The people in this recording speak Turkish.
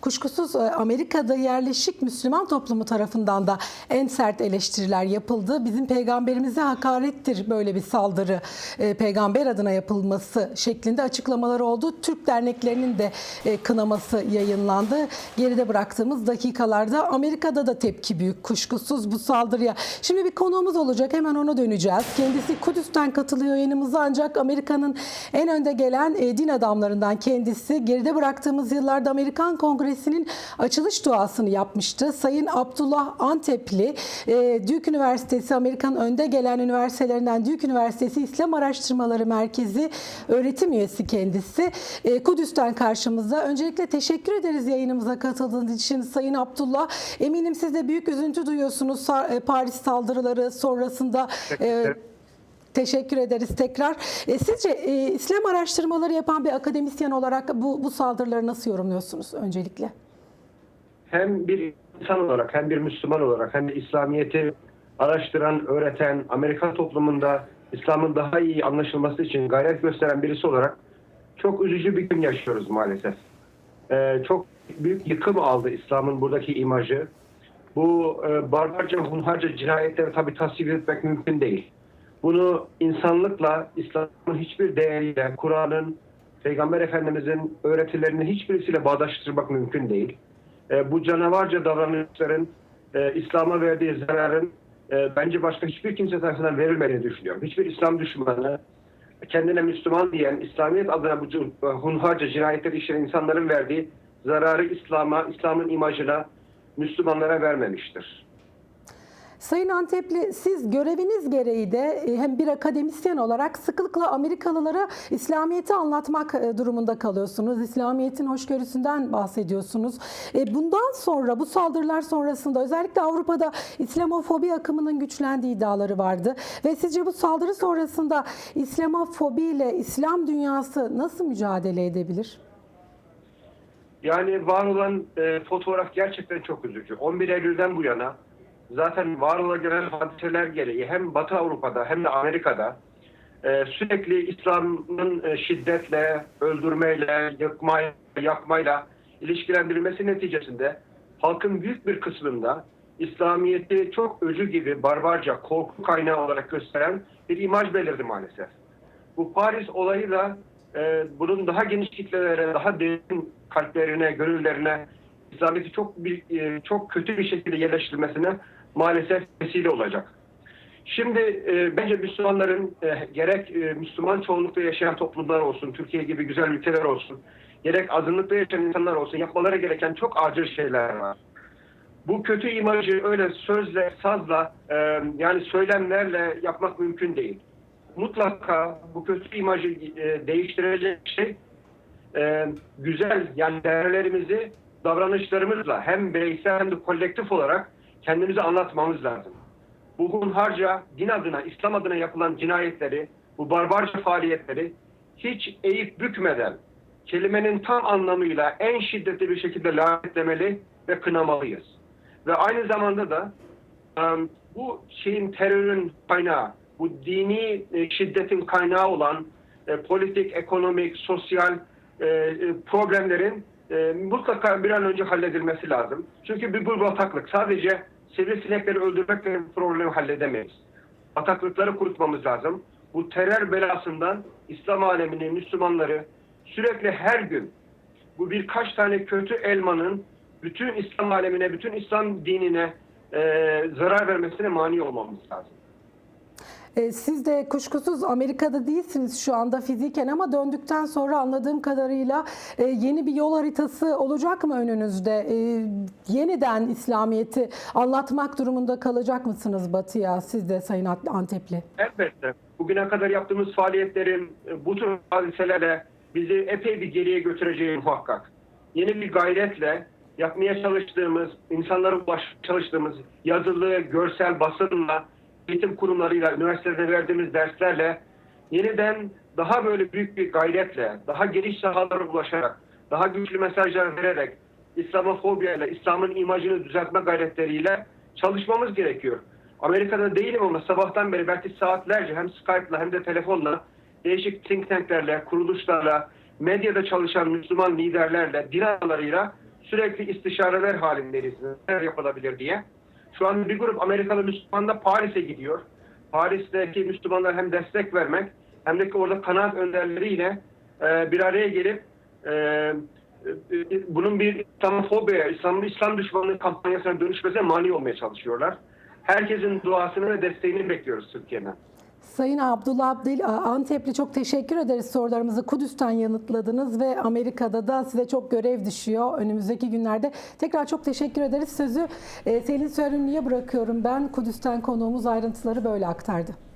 kuşkusuz e, Amerika'da yerleşik Müslüman toplumu tarafından da en sert eleştiriler yapıldı. Bizim peygamberimize hakarettir böyle bir saldırı e, peygamber adına yapılması şeklinde açıklamalar oldu. Türk derneklerinin de e, kınaması yayınlandı. Geride bıraktığımız dakikalarda Amerika'da da tepki büyük kuşkusuz bu saldırıya. Şimdi bir konuğumuz olacak hemen ona döneceğiz. Kendisi Kudüs'ten katılıyor yayınımıza ancak Amerika'nın en önde gelen din adamlarından kendisi. Geride bıraktığımız yıllarda Amerikan Kongresi'nin açılış duasını yapmıştı. Sayın Abdullah Antepli, e, Duke Üniversitesi Amerika'nın önde gelen üniversitelerinden Duke Üniversitesi İslam Araştırmaları Merkezi öğretim üyesi kendisi. E, Kudüs'ten karşımızda. Öncelikle teşekkür ederiz yayınımıza katıldığınız için Sayın Abdullah. Eminim siz de büyük üzüntü duyuyorsunuz e, Paris saldırıları sonrasında. E. Teşekkür ederiz tekrar. E, sizce e, İslam araştırmaları yapan bir akademisyen olarak bu, bu saldırıları nasıl yorumluyorsunuz öncelikle? Hem bir insan olarak hem bir Müslüman olarak hem de İslamiyet'i araştıran, öğreten, Amerikan toplumunda İslam'ın daha iyi anlaşılması için gayret gösteren birisi olarak çok üzücü bir gün yaşıyoruz maalesef. Ee, çok büyük yıkım aldı İslam'ın buradaki imajı. Bu e, barbarca, hunharca cinayetleri tabii tasvip etmek mümkün değil. Bunu insanlıkla, İslam'ın hiçbir değeriyle, Kur'an'ın, Peygamber Efendimiz'in öğretilerini hiçbirisiyle bağdaştırmak mümkün değil. E, bu canavarca davranışların e, İslam'a verdiği zararın e, bence başka hiçbir kimse tarafından verilmediğini düşünüyorum. Hiçbir İslam düşmanı kendine Müslüman diyen, İslamiyet adına bu e, hunharca cinayetleri işleyen insanların verdiği zararı İslam'a, İslam'ın imajına, Müslümanlara vermemiştir. Sayın Antepli siz göreviniz gereği de e, hem bir akademisyen olarak sıklıkla Amerikalılara İslamiyet'i anlatmak e, durumunda kalıyorsunuz. İslamiyet'in hoşgörüsünden bahsediyorsunuz. E, Bundan sonra bu saldırılar sonrasında özellikle Avrupa'da İslamofobi akımının güçlendiği iddiaları vardı. Ve sizce bu saldırı sonrasında İslamofobiyle İslam dünyası nasıl mücadele edebilir? Yani var olan e, fotoğraf gerçekten çok üzücü. 11 Eylül'den bu yana zaten var olan genel hadiseler gereği hem Batı Avrupa'da hem de Amerika'da e, sürekli İslam'ın e, şiddetle, öldürmeyle, yakmayla, yakmayla ilişkilendirilmesi neticesinde halkın büyük bir kısmında İslamiyet'i çok öcü gibi barbarca, korku kaynağı olarak gösteren bir imaj belirdi maalesef. Bu Paris olayıyla e, bunun daha geniş kitlelere, daha derin kalplerine, gönüllerine İslamiyet'i çok bir, e, çok kötü bir şekilde yerleştirilmesine maalesef vesile olacak. Şimdi e, bence Müslümanların e, gerek e, Müslüman çoğunlukta yaşayan toplumlar olsun, Türkiye gibi güzel ülkeler olsun, gerek azınlıkta yaşayan insanlar olsun yapmaları gereken çok acil şeyler var. Bu kötü imajı öyle sözle, sazla, e, yani söylemlerle yapmak mümkün değil mutlaka bu kötü imajı e, değiştirecek şey e, güzel yani değerlerimizi davranışlarımızla hem bireysel hem de kolektif olarak kendimize anlatmamız lazım. Bu hunharca din adına, İslam adına yapılan cinayetleri, bu barbarca faaliyetleri hiç eğip bükmeden kelimenin tam anlamıyla en şiddetli bir şekilde lanetlemeli ve kınamalıyız. Ve aynı zamanda da e, bu şeyin terörün kaynağı, bu dini e, şiddetin kaynağı olan e, politik, ekonomik, sosyal e, problemlerin e, mutlaka bir an önce halledilmesi lazım. Çünkü bir bu bataklık. Sadece sivrisinekleri öldürmekle problemi halledemeyiz. Bataklıkları kurutmamız lazım. Bu terör belasından İslam alemini, Müslümanları sürekli her gün bu birkaç tane kötü elmanın bütün İslam alemine, bütün İslam dinine e, zarar vermesine mani olmamız lazım. E, Siz de kuşkusuz Amerika'da değilsiniz şu anda fiziken ama döndükten sonra anladığım kadarıyla e, yeni bir yol haritası olacak mı önünüzde? E, Yeniden İslamiyet'i anlatmak durumunda kalacak mısınız Batı'ya siz de Sayın Antepli? Elbette. Bugüne kadar yaptığımız faaliyetlerin bu tür hadiselerle bizi epey bir geriye götüreceği muhakkak. Yeni bir gayretle yapmaya çalıştığımız, insanlara ulaşmaya çalıştığımız yazılı, görsel, basınla, eğitim kurumlarıyla, üniversitede verdiğimiz derslerle yeniden daha böyle büyük bir gayretle, daha geniş sahalara ulaşarak, daha güçlü mesajlar vererek, İslamofobiya ile, İslam'ın imajını düzeltme gayretleriyle çalışmamız gerekiyor. Amerika'da değilim ama sabahtan beri belki saatlerce hem Skype'la hem de telefonla değişik think tanklerle, kuruluşlarla, medyada çalışan Müslüman liderlerle, din adamlarıyla sürekli istişareler halindeyiz. Neler yapılabilir diye. Şu an bir grup Amerikalı Müslüman da Paris'e gidiyor. Paris'teki Müslümanlar hem destek vermek hem de orada kanaat önderleriyle e, bir araya gelip e, e, bunun bir İslamofobiya, İslam, İslam düşmanlığı kampanyasına dönüşmesine mani olmaya çalışıyorlar. Herkesin duasını ve desteğini bekliyoruz Türkiye'den. Sayın Abdullah Abdil Antepli çok teşekkür ederiz sorularımızı Kudüs'ten yanıtladınız ve Amerika'da da size çok görev düşüyor önümüzdeki günlerde. Tekrar çok teşekkür ederiz. Sözü e, Selin Sörünlü'ye bırakıyorum ben. Kudüs'ten konuğumuz ayrıntıları böyle aktardı.